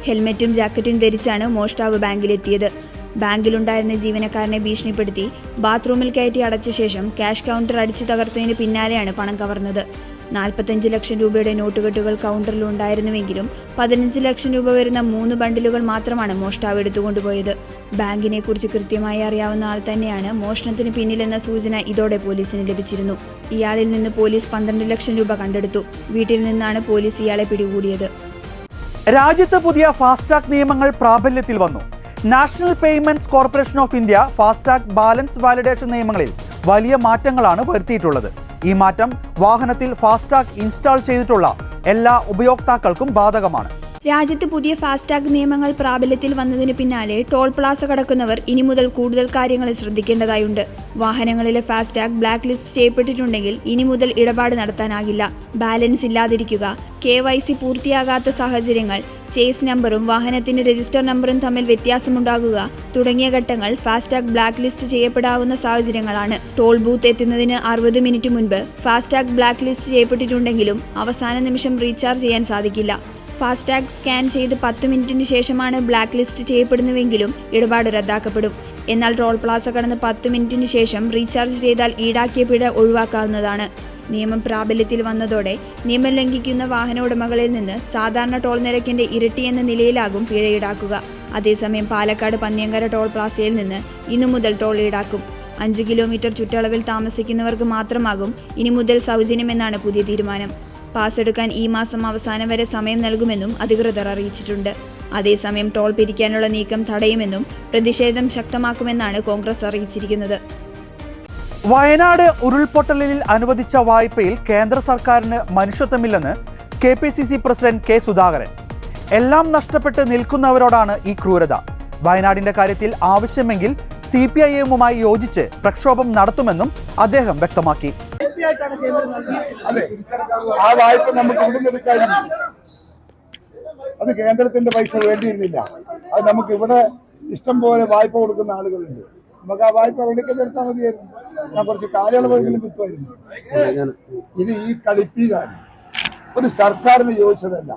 Speaker 6: ഹെൽമറ്റും ജാക്കറ്റും ധരിച്ചാണ് മോഷ്ടാവ് ബാങ്കിലെത്തിയത്. ബാങ്കിലുണ്ടായിരുന്ന ജീവനക്കാരനെ ഭീഷണിപ്പെടുത്തി ബാത്റൂമിൽ കയറ്റി അടച്ച ശേഷം ക്യാഷ് കൗണ്ടർ അടിച്ചു തകർത്തതിന് പിന്നാലെയാണ് പണം കവർന്നത്. നാൽപ്പത്തഞ്ച് ലക്ഷം രൂപയുടെ നോട്ടുകെട്ടുകൾ കൗണ്ടറിൽ ഉണ്ടായിരുന്നുവെങ്കിലും പതിനഞ്ച് ലക്ഷം രൂപ വരുന്ന മൂന്ന് ബണ്ടിലുകൾ മാത്രമാണ് മോഷ്ടാവ് എടുത്തുകൊണ്ടുപോയത്. ബാങ്കിനെ കുറിച്ച് കൃത്യമായി അറിയാവുന്ന ആൾ തന്നെയാണ് മോഷണത്തിന് പിന്നിലെന്ന സൂചന ഇതോടെ പോലീസിന് ലഭിച്ചിരുന്നു. ഇയാളിൽ നിന്ന് പോലീസ് പന്ത്രണ്ട് ലക്ഷം രൂപ കണ്ടെടുത്തു. വീട്ടിൽ നിന്നാണ് പോലീസ് ഇയാളെ പിടികൂടിയത്.
Speaker 1: രാജ്യത്ത് പുതിയ ഫാസ്ടാഗ് നിയമങ്ങൾ പ്രാബല്യത്തിൽ വന്നു. National Payments Corporation of India FASTag balance validation നിയമങ്ങളിൽ വലിയ മാറ്റങ്ങളാണ് വരുത്തിയിട്ടുള്ളത്. ഈ മാറ്റം വാഹനത്തിൽ ഫാസ്ടാഗ് ഇൻസ്റ്റാൾ ചെയ്തിട്ടുള്ള എല്ലാ ഉപയോക്താക്കൾക്കും ബാധകമാണ്.
Speaker 6: രാജ്യത്ത് പുതിയ ഫാസ്ടാഗ് നിയമങ്ങൾ പ്രാബല്യത്തിൽ വന്നതിനു പിന്നാലെ ടോൾ പ്ലാസ കടക്കുന്നവർ ഇനി മുതൽ കൂടുതൽ കാര്യങ്ങൾ ശ്രദ്ധിക്കേണ്ടതായുണ്ട്. വാഹനങ്ങളിലെ ഫാസ്ടാഗ് ബ്ലാക്ക് ലിസ്റ്റ് ചെയ്യപ്പെട്ടിട്ടുണ്ടെങ്കിൽ ഇനി മുതൽ ഇടപാട് നടത്താനാകില്ല. ബാലൻസ് ഇല്ലാതിരിക്കുക. കെ വൈ സി പൂർത്തിയാകാത്ത സാഹചര്യങ്ങൾ ചേസ് നമ്പറും വാഹനത്തിന്റെ രജിസ്റ്റർ നമ്പറും തമ്മിൽ വ്യത്യാസമുണ്ടാകുക തുടങ്ങിയ ഘട്ടങ്ങൾ ഫാസ്ടാഗ് ബ്ലാക്ക് ലിസ്റ്റ് ചെയ്യപ്പെടാവുന്ന സാഹചര്യങ്ങളാണ്. ടോൾ ബൂത്ത് എത്തുന്നതിന് അറുപത് മിനിറ്റ് മുൻപ് ഫാസ്ടാഗ് ബ്ലാക്ക് ലിസ്റ്റ് ചെയ്യപ്പെട്ടിട്ടുണ്ടെങ്കിലും അവസാന നിമിഷം റീചാർജ് ചെയ്യാൻ സാധിക്കില്ല. ഫാസ്ടാഗ് സ്കാൻ ചെയ്ത് പത്ത് മിനിറ്റിന് ശേഷമാണ് ബ്ലാക്ക് ലിസ്റ്റ് ചെയ്യപ്പെടുന്നുവെങ്കിലും ഇടപാട് റദ്ദാക്കപ്പെടും. എന്നാൽ ടോൾ പ്ലാസ കടന്ന് പത്ത് മിനിറ്റിന് ശേഷം റീചാർജ് ചെയ്താൽ ഈടാക്കിയ പിഴ ഒഴിവാക്കാവുന്നതാണ്. നിയമം പ്രാബല്യത്തിൽ വന്നതോടെ നിയമം ലംഘിക്കുന്ന വാഹന ഉടമകളിൽ നിന്ന് സാധാരണ ടോൾ നിരക്കിന്റെ ഇരട്ടി എന്ന നിലയിലാകും പിഴ ഈടാക്കുക. അതേസമയം പാലക്കാട് പന്നിയങ്കര ടോൾ പ്ലാസയിൽ നിന്ന് ഇന്നു മുതൽ ടോൾ ഈടാക്കും. അഞ്ച് കിലോമീറ്റർ ചുറ്റളവിൽ താമസിക്കുന്നവർക്ക് മാത്രമാകും ഇനി മുതൽ സൗജന്യമെന്നാണ് പുതിയ തീരുമാനം. പാസ് എടുക്കാൻ ഈ മാസം അവസാനം വരെ സമയം നൽകുമെന്നും അധികൃതർ അറിയിച്ചിട്ടുണ്ട്. അതേസമയം ടോൾ പിരിക്കാനുള്ള നീക്കം തടയുമെന്നും പ്രതിഷേധം ശക്തമാക്കുമെന്നാണ് കോൺഗ്രസ് അറിയിച്ചിരിക്കുന്നത്.
Speaker 1: വയനാട് ഉരുൾപൊട്ടലിൽ അനുവദിച്ച വായ്പയിൽ കേന്ദ്ര സർക്കാരിന് മനുഷ്യത്വമില്ലെന്ന് K P C C president K Sudhakaran. എല്ലാം നഷ്ടപ്പെട്ട് നിൽക്കുന്നവരോടാണ് ഈ ക്രൂരത. വയനാടിന്റെ കാര്യത്തിൽ ആവശ്യമെങ്കിൽ സി പി ഐ എമ്മുമായി യോജിച്ച് പ്രക്ഷോഭം നടത്തുമെന്നും അദ്ദേഹം വ്യക്തമാക്കി.
Speaker 7: അതെ. ആ വായ്പ നമുക്ക് ഇവിടുന്ന് എടുക്കാനില്ല അത് കേന്ദ്രത്തിന്റെ പൈസ വേണ്ടിയിരുന്നില്ല. അത് നമുക്ക് ഇവിടെ ഇഷ്ടം പോലെ വായ്പ കൊടുക്കുന്ന ആളുകളുണ്ട്. നമുക്ക് ആ വായ്പ വെളിക്കത്ത് എടുത്താൽ മതിയായിരുന്നു. ഞാൻ കുറച്ച് കാലയളവെങ്കിലും കിട്ടുമായിരുന്നു ഇത് ഈ കളിപ്പീരാണ്. ഒരു സർക്കാരിന് യോജിച്ചതല്ല.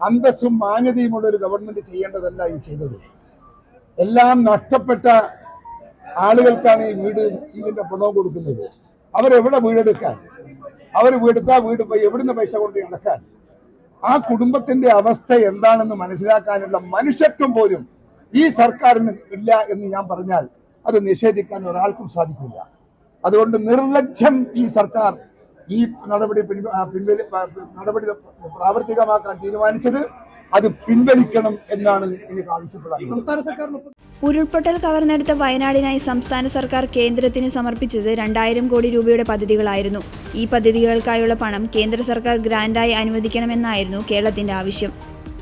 Speaker 7: അന്തസ്സും മാന്യതയുമുള്ള ഒരു ഗവൺമെന്റ് ചെയ്യേണ്ടതല്ല ഈ ചെയ്തത്. എല്ലാം നഷ്ടപ്പെട്ട ആളുകൾക്കാണ് ഈ വീട് ഇതിന്റെ പണവും കൊടുക്കുന്നത്. അവരെവിടെ വീടെടുക്കാൻ? അവർ വീടെടുത്താൽ വീട് പോയി എവിടുന്ന് പൈസ കൊണ്ട് നടക്കാൻ ആ കുടുംബത്തിന്റെ അവസ്ഥ എന്താണെന്ന് മനസ്സിലാക്കാനുള്ള മനുഷ്യത്വം പോലും ഈ സർക്കാരിന് ഇല്ല എന്ന് ഞാൻ പറഞ്ഞാൽ അത് നിഷേധിക്കാൻ ഒരാൾക്കും സാധിക്കില്ല. അതുകൊണ്ട് നിർലജ്ജം ഈ സർക്കാർ ഈ നടപടി പിൻവലി നടപടി പ്രാവർത്തികമാക്കാൻ തീരുമാനിച്ചത് അത് പിൻവലിക്കണം എന്നാണ് എനിക്ക് ആവശ്യപ്പെടാനുള്ളത്
Speaker 6: ഉരുൾപൊട്ടൽ കവർന്നെടുത്ത വയനാടിനായി സംസ്ഥാന സർക്കാർ കേന്ദ്രത്തിന് സമർപ്പിച്ചത് രണ്ടായിരം കോടി രൂപയുടെ പദ്ധതികളായിരുന്നു. ഈ പദ്ധതികൾക്കായുള്ള പണം കേന്ദ്ര സർക്കാർ ഗ്രാന്റായി അനുവദിക്കണമെന്നായിരുന്നു കേരളത്തിന്റെ ആവശ്യം.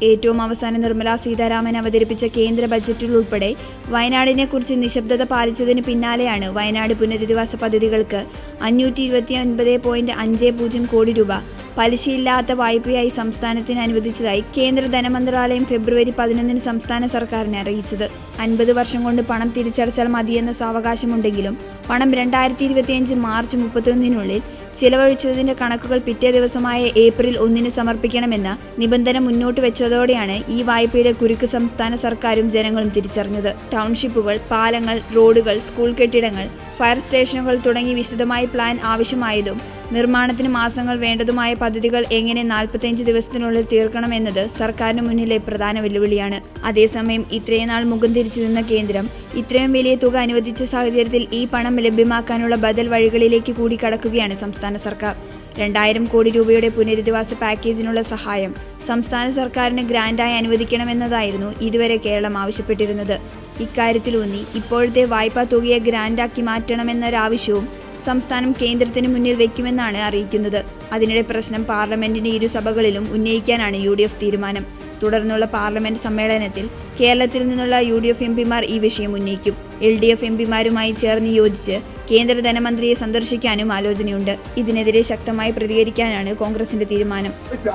Speaker 6: ഏറ്റവും അവസാനം നിർമ്മല സീതാരാമൻ അവതരിപ്പിച്ച കേന്ദ്ര ബജറ്റിൽ ഉൾപ്പെടെ വയനാടിനെക്കുറിച്ച് നിശബ്ദത പാലിച്ചതിന് പിന്നാലെയാണ് വയനാട് പുനരധിവാസ പദ്ധതികൾക്ക് അഞ്ഞൂറ്റി ഇരുപത്തി ഒൻപത് പോയിന്റ് അഞ്ച് പൂജ്യം കോടി രൂപ പലിശയില്ലാത്ത വായ്പയായി സംസ്ഥാനത്തിന് അനുവദിച്ചതായി കേന്ദ്ര ധനമന്ത്രാലയം ഫെബ്രുവരി പതിനൊന്നിന് സംസ്ഥാന സർക്കാരിനെ അറിയിച്ചത്. അൻപത് വർഷം കൊണ്ട് പണം തിരിച്ചടച്ചാൽ മതിയെന്ന സാവകാശമുണ്ടെങ്കിലും പണം രണ്ടായിരത്തി ഇരുപത്തിയഞ്ച് മാർച്ച് മുപ്പത്തൊന്നിനുള്ളിൽ ചിലവഴിച്ചതിന്റെ കണക്കുകൾ പിറ്റേ ദിവസമായ ഏപ്രിൽ ഒന്നിന് സമർപ്പിക്കണമെന്ന നിബന്ധന മുന്നോട്ട് വെച്ചതോടെയാണ് ഈ വായ്പയിലെ കുരുക്ക് സംസ്ഥാന സർക്കാരും ജനങ്ങളും തിരിച്ചറിഞ്ഞത്. ടൗൺഷിപ്പുകൾ പാലങ്ങൾ റോഡുകൾ സ്കൂൾ കെട്ടിടങ്ങൾ ഫയർ സ്റ്റേഷനുകൾ തുടങ്ങി വിശദമായ പ്ലാൻ ആവശ്യമായതും നിർമ്മാണത്തിന് മാസങ്ങൾ വേണ്ടതുമായ പദ്ധതികൾ എങ്ങനെ നാൽപ്പത്തിയഞ്ച് ദിവസത്തിനുള്ളിൽ തീർക്കണമെന്നത് സർക്കാരിന് മുന്നിലെ പ്രധാന വെല്ലുവിളിയാണ്. അതേസമയം ഇത്രയും നാൾ മുഖം തിരിച്ചു നിന്ന കേന്ദ്രം ഇത്രയും വലിയ തുക അനുവദിച്ച സാഹചര്യത്തിൽ ഈ പണം ലഭ്യമാക്കാനുള്ള ബദൽ വഴികളിലേക്ക് കൂടി കടക്കുകയാണ് സംസ്ഥാന സർക്കാർ. രണ്ടായിരം കോടി രൂപയുടെ പുനരധിവാസ പാക്കേജിനുള്ള സഹായം സംസ്ഥാന സർക്കാരിന് ഗ്രാൻഡായി അനുവദിക്കണമെന്നതായിരുന്നു ഇതുവരെ കേരളം ആവശ്യപ്പെട്ടിരുന്നത്. ഇക്കാര്യത്തിലൂന്നി ഇപ്പോഴത്തെ വായ്പാ തുകയെ ഗ്രാന്റാക്കി മാറ്റണമെന്നൊരാവശ്യവും സംസ്ഥാനം കേന്ദ്രത്തിന് മുന്നിൽ വെക്കുമെന്നാണ് അറിയിക്കുന്നത്. അതിനിടെ പ്രശ്നം പാർലമെന്റിന്റെ ഇരു സഭകളിലും ഉന്നയിക്കാനാണ് യു തീരുമാനം. തുടർന്നുള്ള പാർലമെന്റ് സമ്മേളനത്തിൽ കേരളത്തിൽ നിന്നുള്ള യു ഡി എഫ് എം പിമാർ ഈ വിഷയം ഉന്നയിക്കും. എൽ ഡി എഫ് എം പിമാരുമായി ചേർന്ന് യോജിച്ച് കേന്ദ്ര ധനമന്ത്രിയെ സന്ദർശിക്കാനും ആലോചനയുണ്ട്. ഇതിനെതിരെ ശക്തമായി പ്രതികരിക്കാനാണ് കോൺഗ്രസിന്റെ തീരുമാനം.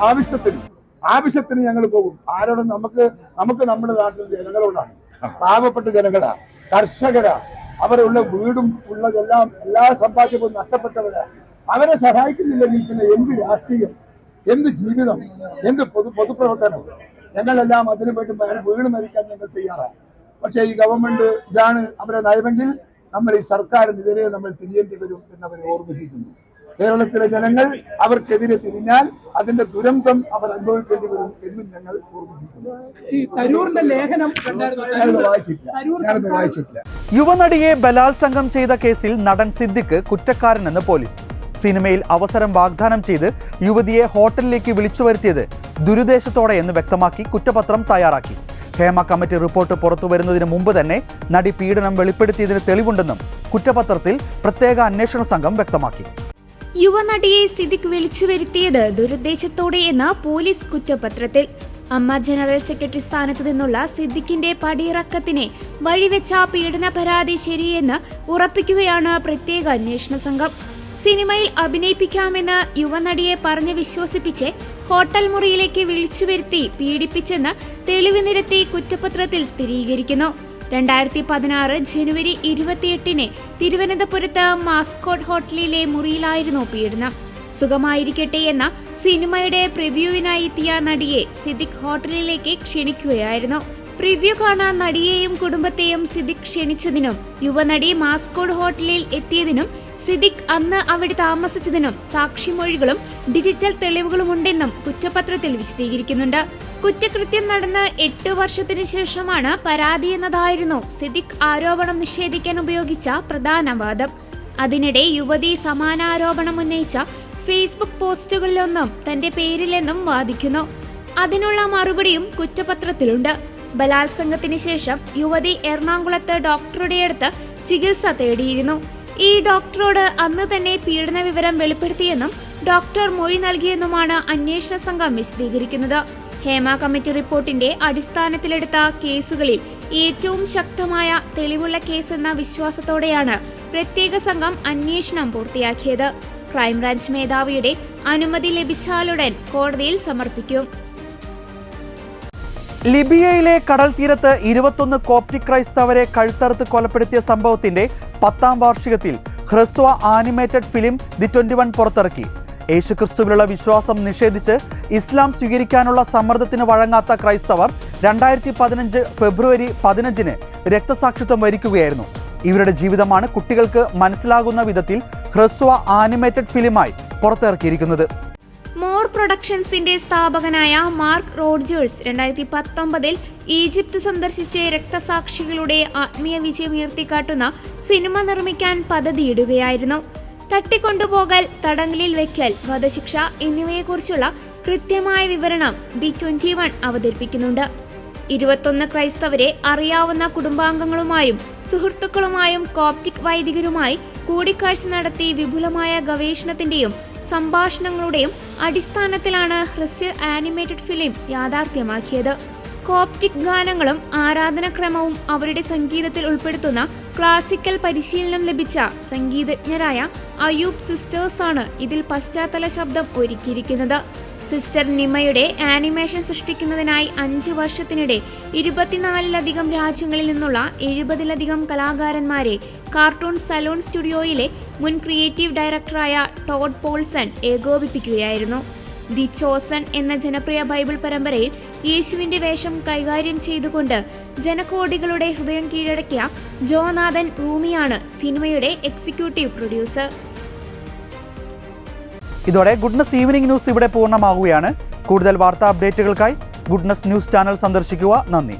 Speaker 7: ആവശ്യത്തിന് ആവശ്യത്തിന് ഞങ്ങൾ പോകും. ആരോടും നമുക്ക് നമുക്ക് നമ്മുടെ നാട്ടിൽ ജനങ്ങളോടാണ്. പാവപ്പെട്ട ജനങ്ങളാ കർഷകരാ. അവരുള്ള വീടും ഉള്ളതെല്ലാം എല്ലാ സമ്പാദ്യവും നഷ്ടപ്പെട്ടവര്. അവരെ സഹായിക്കുന്നില്ലെങ്കിൽ പിന്നെ എന്ത് രാഷ്ട്രീയം എന്ത് ജീവിതം എന്ത് പൊതു പൊതുപ്രവർത്തനം? ഞങ്ങളെല്ലാം അതിനു വേണ്ടി വീണ് മരിക്കാൻ ഞങ്ങൾ തയ്യാറാണ്. പക്ഷേ ഈ ഗവൺമെന്റ് ഇതാണ് അവരെ നയമെങ്കിൽ നമ്മൾ ഈ സർക്കാരിനെതിരെ നമ്മൾ തിരിയേണ്ടി വരും എന്നവരെ ഓർമ്മിപ്പിക്കുന്നു. കേരളത്തിലെ ജനങ്ങൾ അവർക്കെതിരെ തിരിഞ്ഞാൽ അതിന്റെ ദുരന്തം അവർ അനുഭവിക്കേണ്ടി വരും എന്നും ഞങ്ങൾ ഓർമ്മിപ്പിക്കുന്നു. വായിച്ചിട്ടില്ല. വായിച്ചിട്ടില്ല.
Speaker 1: യുവനടിയെ ബലാത്സംഗം ചെയ്ത കേസിൽ നടൻ സിദ്ദിഖ് കുറ്റക്കാരനെന്ന് പോലീസ്. സിനിമയിൽ അവസരം വാഗ്ദാനം ചെയ്ത് യുവതിയെ ഹോട്ടലിലേക്ക് വിളിച്ചു വരുത്തിയത് ദുരുദ്ദേശത്തോടെ എന്ന് വ്യക്തമാക്കി കുറ്റപത്രം തയ്യാറാക്കി. ഹേമ കമ്മിറ്റി റിപ്പോർട്ട് പുറത്തു വരുന്നതിന് മുമ്പ് തന്നെ നടി പീഡനം വെളിപ്പെടുത്തിയതിന് തെളിവുണ്ടെന്നും കുറ്റപത്രത്തിൽ പ്രത്യേക അന്വേഷണ സംഘം വ്യക്തമാക്കി.
Speaker 3: യുവനടിയെ സിദ്ദിഖ് വിളിച്ചു വരുത്തിയത് ദുരുദ്ദേശത്തോടെ എന്ന് പോലീസ് കുറ്റപത്രത്തിൽ. അമ്മ ജനറൽ സെക്രട്ടറി സ്ഥാനത്ത് നിന്നുള്ള സിദ്ദിഖിന്റെ പടിയിറക്കത്തിനെ വഴിവെച്ച പീഡന പരാതി ശരിയെന്ന് ഉറപ്പിക്കുകയാണ് പ്രത്യേക അന്വേഷണ സംഘം. സിനിമയിൽ അഭിനയിപ്പിക്കാമെന്ന് യുവനടിയെ പറഞ്ഞ് വിശ്വസിപ്പിച്ച് ഹോട്ടൽ മുറിയിലേക്ക് വിളിച്ചു വരുത്തി പീഡിപ്പിച്ചെന്ന് തെളിവ് നിരത്തി കുറ്റപത്രത്തിൽ സ്ഥിരീകരിക്കുന്നു. രണ്ടായിരത്തി പതിനാറ് ജനുവരി ഇരുപത്തിയെട്ടിന് തിരുവനന്തപുരത്ത് മാസ്കോട്ട് ഹോട്ടലിലെ മുറിയിലായിരുന്നു പീഡനം. സുഖമായിരിക്കട്ടെ എന്ന സിനിമയുടെ പ്രിവ്യൂവിനായി എത്തിയ നടിയെ സിദ്ദിഖ് ഹോട്ടലിലേക്ക് ക്ഷണിക്കുകയായിരുന്നു. പ്രിവ്യൂ കാണാൻ നടിയെയും കുടുംബത്തെയും സിദ്ദിഖ് ക്ഷണിച്ചതിനും യുവനടി മാസ്കോഡ് ഹോട്ടലിൽ എത്തിയതിനും സിദ്ദിഖ് അന്ന് അവിടെ താമസിച്ചതിനും സാക്ഷിമൊഴികളും ഡിജിറ്റൽ തെളിവുകളുമുണ്ടെന്നും കുറ്റപത്രത്തിൽ വിശദീകരിക്കുന്നുണ്ട്. കുറ്റകൃത്യം നടന്ന് എട്ട് വർഷത്തിനു ശേഷമാണ് പരാതി എന്നതായിരുന്നു സിദ്ദിഖ് ആരോപണം നിഷേധിക്കാൻ ഉപയോഗിച്ച പ്രധാന വാദം. അതിനിടെ യുവതി സമാനാരോപണം ഉന്നയിച്ച ഫേസ്ബുക്ക് പോസ്റ്റുകളിലൊന്നും തന്റെ പേരിലെന്നും വാദിക്കുന്നു. അതിനുള്ള മറുപടിയും കുറ്റപത്രത്തിലുണ്ട്. ബലാത്സംഗത്തിന് ശേഷം യുവതി എറണാകുളത്ത് ഡോക്ടറുടെ അടുത്ത് ചികിത്സ തേടിയിരുന്നു. ഈ ഡോക്ടറോട് അന്ന് തന്നെ പീഡന വിവരം വെളിപ്പെടുത്തിയെന്നും ഡോക്ടർ മൊഴി നൽകിയെന്നുമാണ് അന്വേഷണ സംഘം വിശദീകരിക്കുന്നത്. ഹേമ കമ്മിറ്റി റിപ്പോർട്ടിന്റെ അടിസ്ഥാനത്തിലെടുത്ത കേസുകളിൽ ഏറ്റവും ശക്തമായ തെളിവുള്ള കേസെന്ന വിശ്വാസത്തോടെയാണ് പ്രത്യേക സംഘം അന്വേഷണം പൂർത്തിയാക്കിയത്. ക്രൈംബ്രാഞ്ച് മേധാവിയുടെ അനുമതി ലഭിച്ചാലുടൻ കോടതിയിൽ സമർപ്പിക്കും.
Speaker 1: ലിബിയയിലെ കടൽ തീരത്ത് ഇരുപത്തൊന്ന് കോപ്റ്റിക് ക്രൈസ്തവരെ കഴുത്തറുത്ത് കൊലപ്പെടുത്തിയ സംഭവത്തിന്റെ പത്താം വാർഷികത്തിൽ ഹ്രസ്വ animated film The Twenty One പുറത്തിറക്കി. യേശുക്രിസ്തുവിലുള്ള വിശ്വാസം നിഷേധിച്ച് ഇസ്ലാം സ്വീകരിക്കാനുള്ള സമ്മർദ്ദത്തിന് വഴങ്ങാത്ത ക്രൈസ്തവർ രണ്ടായിരത്തി പതിനഞ്ച് ഫെബ്രുവരി പതിനഞ്ചിന് രക്തസാക്ഷിത്വം വരിക്കുകയായിരുന്നു. ഇവരുടെ ജീവിതമാണ് കുട്ടികൾക്ക് മനസ്സിലാകുന്ന വിധത്തിൽ ഹ്രസ്വ ആനിമേറ്റഡ് ഫിലിമായി പുറത്തിറക്കിയിരിക്കുന്നത്.
Speaker 3: മോർ പ്രൊഡക്ഷൻസിന്റെ സ്ഥാപകനായ മാർക്ക് റോഡ്ജേഴ്സ് രണ്ടായിരത്തി പത്തൊമ്പതിൽ ഈജിപ്ത് സന്ദർശിച്ച് രക്തസാക്ഷികളുടെ ആത്മീയ വിജയം ഉയർത്തിക്കാട്ടുന്ന സിനിമ നിർമ്മിക്കാൻ പദ്ധതിയിടുകയായിരുന്നു. തട്ടിക്കൊണ്ടുപോകൽ തടങ്കലിൽ വെക്കൽ വധശിക്ഷ എന്നിവയെക്കുറിച്ചുള്ള കൃത്യമായ വിവരണം ദി ട്വന്റി വൺ അവതരിപ്പിക്കുന്നുണ്ട്. ഇരുപത്തൊന്ന് ക്രൈസ്തവരെ അറിയാവുന്ന കുടുംബാംഗങ്ങളുമായും സുഹൃത്തുക്കളുമായും കോപ്റ്റിക് വൈദികരുമായി കൂടിക്കാഴ്ച നടത്തി വിപുലമായ ഗവേഷണത്തിന്റെയും സംഭാഷണങ്ങളുടെയും അടിസ്ഥാനത്തിലാണ് ഹ്രസ്യ ആനിമേറ്റഡ് ഫിലിം യാഥാർത്ഥ്യമാക്കിയത്. കോപ്റ്റിക് ഗാനങ്ങളും ആരാധനക്രമവും അവരുടെ സംഗീതത്തിൽ ഉൾപ്പെടുത്തുന്ന ക്ലാസിക്കൽ പരിശീലനം ലഭിച്ച സംഗീതജ്ഞരായ അയൂബ് സിസ്റ്റേഴ്സാണ് ഇതിൽ പശ്ചാത്തല ശബ്ദം ഒരുക്കിയിരിക്കുന്നത്. സിസ്റ്റർ നിമയുടെ ആനിമേഷൻ സൃഷ്ടിക്കുന്നതിനായി അഞ്ച് വർഷത്തിനിടെ ഇരുപത്തിനാലിലധികം രാജ്യങ്ങളിൽ നിന്നുള്ള എഴുപതിലധികം കലാകാരന്മാരെ കാർട്ടൂൺ സലൂൺ സ്റ്റുഡിയോയിലെ മുൻ ക്രിയേറ്റീവ് ഡയറക്ടറായ ടോഡ് പോൾസൺ ഏകോപിപ്പിക്കുകയായിരുന്നു. ദി ചോസൺ എന്ന ജനപ്രിയ ബൈബിൾ പരമ്പരയിൽ യേശുവിന്റെ വേഷം കൈകാര്യം ചെയ്തുകൊണ്ട് ജനകോടികളുടെ ഹൃദയം കീഴടക്കിയ ജോനാഥൻ റൂമിയാണ് സിനിമയുടെ എക്സിക്യൂട്ടീവ് പ്രൊഡ്യൂസർ.
Speaker 1: ഇതോടെ ഗുഡ്നസ് ഈവനിംഗ് ന്യൂസ് ഇവിടെ പൂർണമാവുകയാണ്. കൂടുതൽ വാർത്താ അപ്ഡേറ്റുകൾക്കായി ഗുഡ്നസ് ന്യൂസ് ചാനൽ സന്ദർശിക്കുക. നന്ദി.